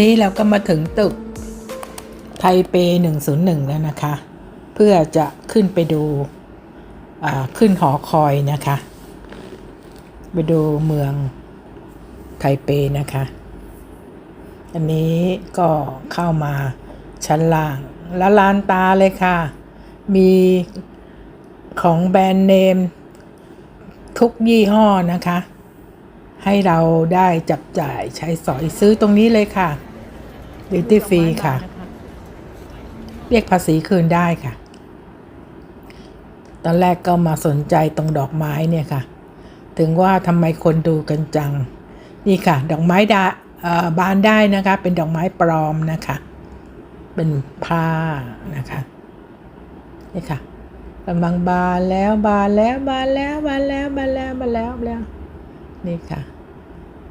นี้เราก็มาถึงตึกไทเป 101 แล้วนะคะ เพื่อจะขึ้นไปดูขึ้นหอคอยนะคะ ไปดูเมืองไทเปนะคะ อันนี้ก็เข้ามาชั้นล่างละลานตาเลยค่ะ มีของแบรนด์เนม ทุกยี่ห้อนะคะ ให้เราได้จับจ่ายใช้สอยซื้อตรงนี้เลยค่ะดิวตี้ฟรีค่ะ เรียกภาษีคืนได้ค่ะ ตอนแรกก็มาสนใจตรงดอกไม้เนี่ยค่ะ ถึงว่าทำไมคนดูกันจัง นี่ค่ะ ดอกไม้ดาบานได้นะคะ เป็นดอกไม้ปลอมนะคะ เป็นผ้านะคะนี่ค่ะกำลังบานแล้วบานแล้วบานแล้วบานแล้วบานแล้วบานแล้วบานแล้ว นี่ค่ะ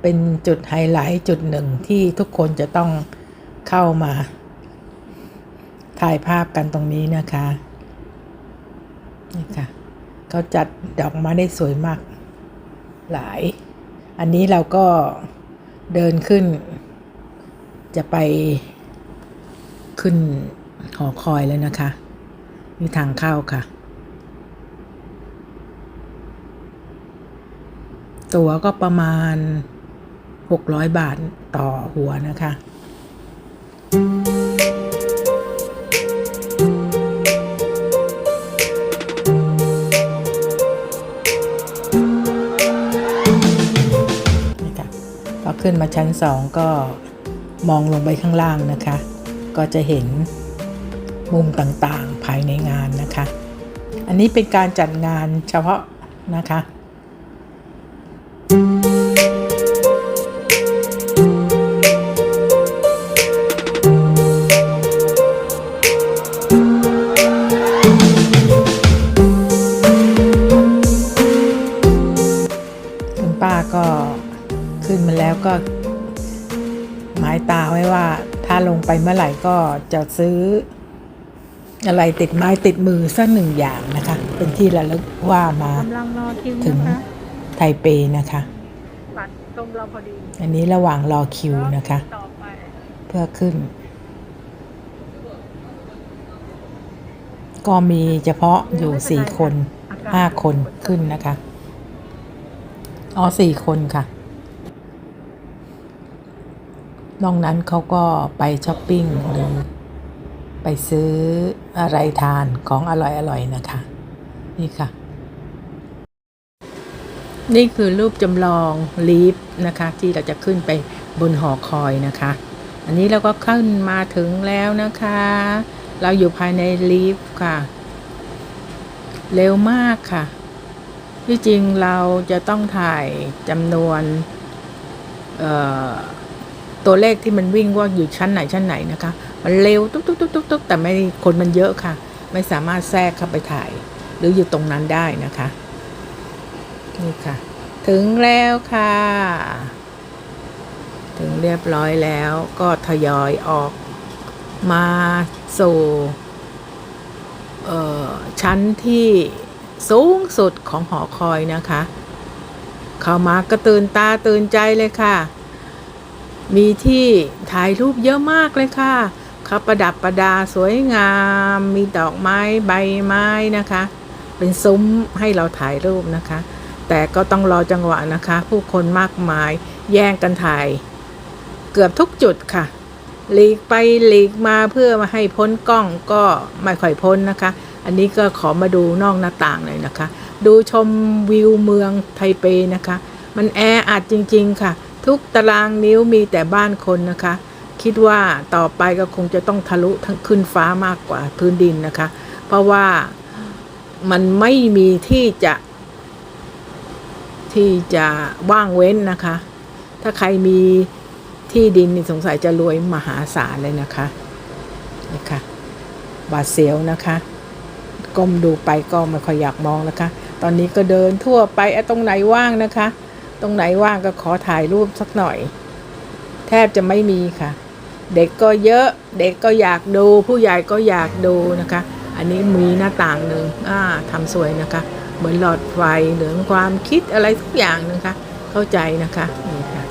เป็นจุดไฮไลท์จุดหนึ่งที่ทุกคนจะต้องเข้ามา ถ่ายภาพกันตรงนี้นะคะ นี่ค่ะเขาจัดดอกไม้ได้สวยมาก หลาย อันนี้เราก็เดินขึ้น จะไปขึ้นหอคอยแล้วนะคะนี่ทางเข้าค่ะ ตั๋วก็ประมาณ 600 บาทต่อหัวนะคะนะคะพอขึ้นมาชั้นสองก็มองลงไปข้างล่างนะคะ ก็จะเห็นมุมต่างๆภายในงานนะคะ อันนี้เป็นการจัดงานเฉพาะนะคะ ก็ขึ้นมาแล้วก็ หมายตาไว้ว่า ถ้าลงไปเมื่อไหร่ก็จะซื้อ อะไรติดไม้ติดมือสักหนึ่งอย่างนะคะ เป็นที่ระลึกว่ามา กำลังรอคิวถึงนะคะไทเปนะคะ บัตรตรงเราพอดีอันนี้ระหว่างรอคิวนะคะ ต่อไปเพื่อขึ้น ก็มีเฉพาะอยู่สี่คนห้าคนขึ้นนะคะ อ๋อสี่คนค่ะ นอกนั้นเขาก็ไปช้อปปิ้งหรือไปซื้ออะไรทานของอร่อยๆนะคะ นี่ค่ะ นี่คือรูปจำลองลีฟนะคะ ที่เราจะขึ้นไปบนหอคอยนะคะ อันนี้เราก็ขึ้นมาถึงแล้วนะคะ เราอยู่ภายในลีฟค่ะ เร็วมากค่ะ ที่จริงเราจะต้องถ่ายจำนวนตัวเลขที่มันวิ่งว่าอยู่ชั้นไหนชั้นไหนนะคะ มันเร็วตุ๊กตุ๊กตุ๊กตุ๊กตุ๊กแต่ไม่คนมันเยอะค่ะ ไม่สามารถแทรกเข้าไปถ่าย หรืออยู่ตรงนั้นได้นะคะ นี่ค่ะ ถึงแล้วค่ะ ถึงเรียบร้อยแล้วก็ทยอยออกมาสู่ชั้นที่ สูงสุดของหอคอยนะคะ เข้ามากระตื่นตาตื่นใจเลยค่ะ มีที่ถ่ายรูปเยอะมากเลยค่ะเขาประดับประดาสวยงาม มีดอกไม้ใบไม้นะคะ เป็นซุ้มให้เราถ่ายรูปนะคะ แต่ก็ต้องรอจังหวะนะคะ ผู้คนมากมายแย่งกันถ่าย เกือบทุกจุดค่ะ หลีกไปหลีกมาเพื่อมาให้พ้นกล้องก็ไม่ค่อยพ้นนะคะ อันนี้ก็ขอมาดูนอกหน้าต่างหน่อยนะคะ ดูชมวิวเมืองไทเปนะคะ มันแออัดจริง ๆ ค่ะ ทุกตารางนิ้วมีแต่บ้านคนนะคะ คิดว่าต่อไปก็คงจะต้องทะลุทั้งขึ้นฟ้ามากกว่าพื้นดินนะคะ เพราะว่ามันไม่มีที่จะ ที่จะว่างเว้นนะคะ ถ้าใครมีที่ดินนี่สงสัยจะรวยมหาศาลเลยนะคะนี่ค่ะบาดเสียวนะคะ ก้มดูไปก็ไม่ค่อยอยากมองนะคะ ตอนนี้ก็เดินทั่วไปไอ้ตรงไหนว่างนะคะ ตรงไหนว่างก็ขอถ่ายรูปสักหน่อย แทบจะไม่มีค่ะ เด็กก็เยอะเด็กก็อยากดู ผู้ใหญ่ก็อยากดูนะคะ อันนี้มีหน้าต่างหนึ่งอ่าทำสวยนะคะ เหมือนหลอดไฟเหลืองความคิดอะไรทุกอย่างนะคะ เข้าใจนะคะนี่ค่ะ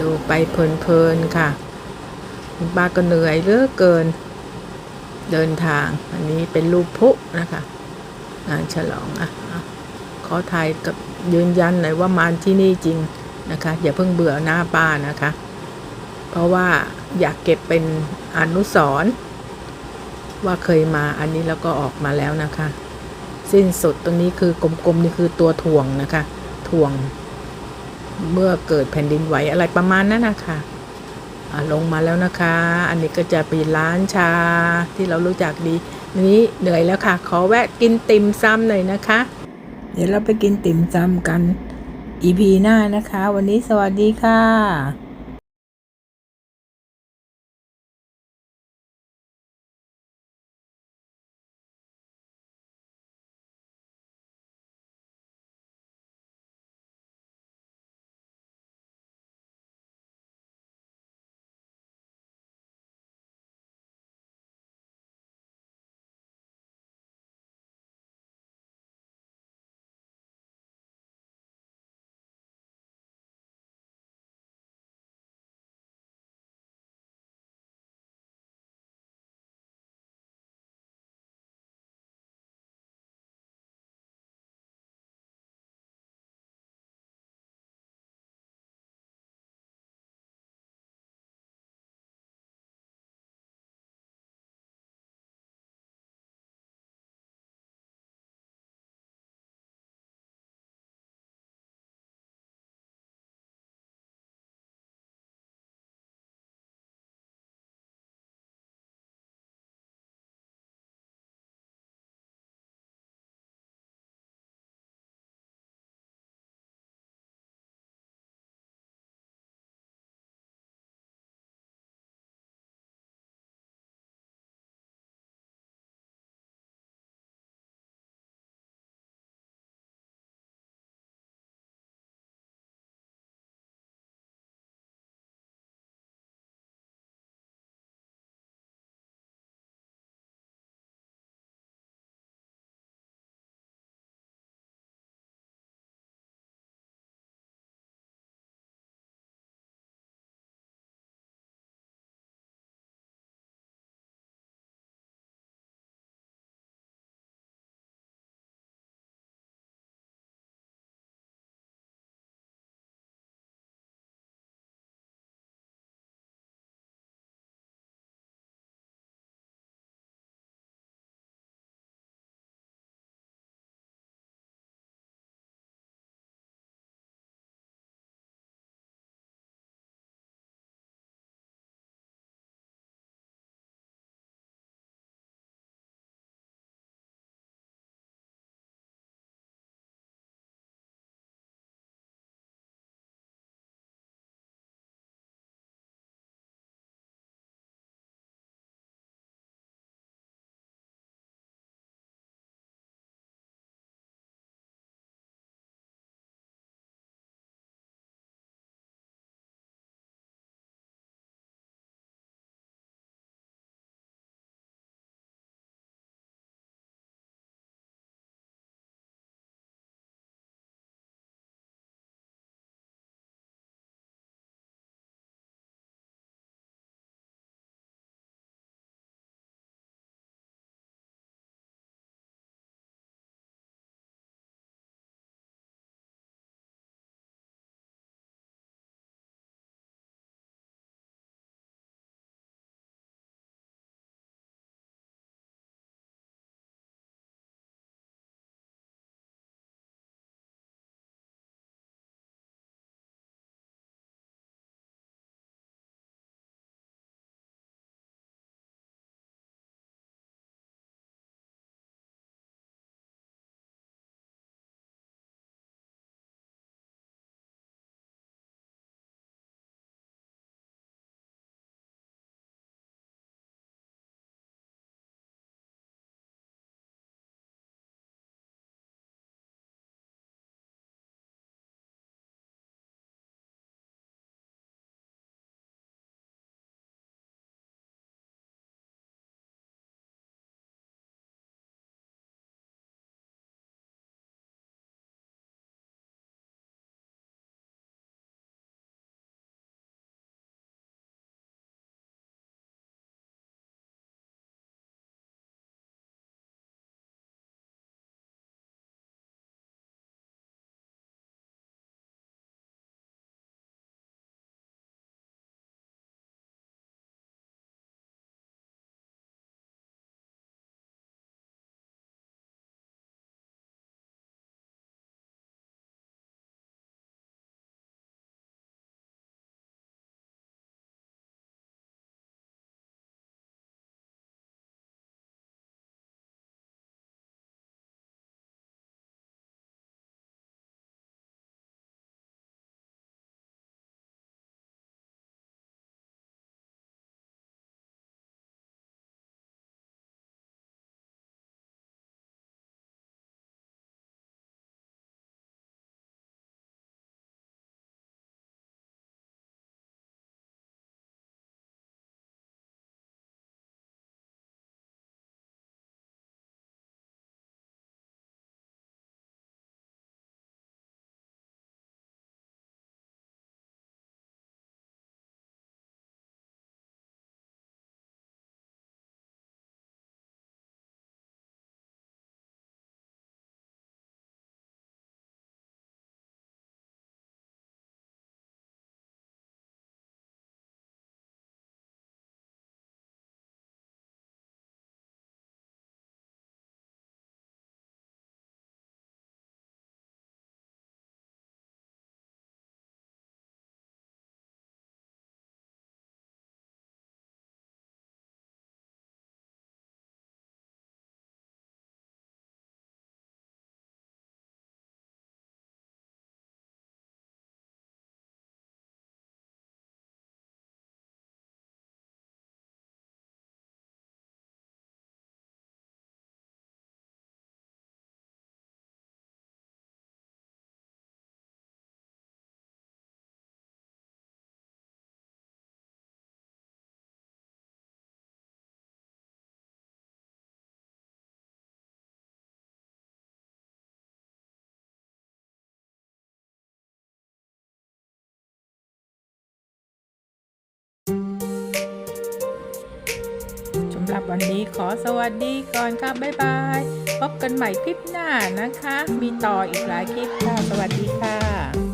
ดูไปเพลินๆค่ะคุณป้าก็เหนื่อยเหลือเกิน เดินทาง อันนี้เป็นรูปพุนะคะงานฉลองอะขอถ่ายกับยืนยันหน่อยว่ามาที่นี่จริงนะคะ อย่าเพิ่งเบื่อหน้าป้านะคะ เพราะว่าอยากเก็บเป็นอนุสรณ์ว่าเคยมาอันนี้แล้วก็ออกมาแล้วนะคะ สิ้นสุดตรงนี้คือกลมๆนี่คือตัวถ่วงนะคะ ถ่วง เมื่อเกิดแผ่นดินไหวอะไรประมาณนั้นนะคะ ลงมาแล้วนะคะ อันนี้ก็จะเป็นร้านชาที่เรารู้จักดีนี้เหนื่อยแล้วค่ะ ขอแวะกินติ่มซำหน่อยนะคะ เดี๋ยวเราไปกินติ่มซำกัน EP หน้านะคะ วันนี้สวัสดีค่ะ หรับวันนี้ขอสวัสดีก่อนครับบ๊ายบาย พบกันใหม่คลิปหน้านะคะ มีต่ออีกหลายคลิปค่ะ สวัสดีค่ะ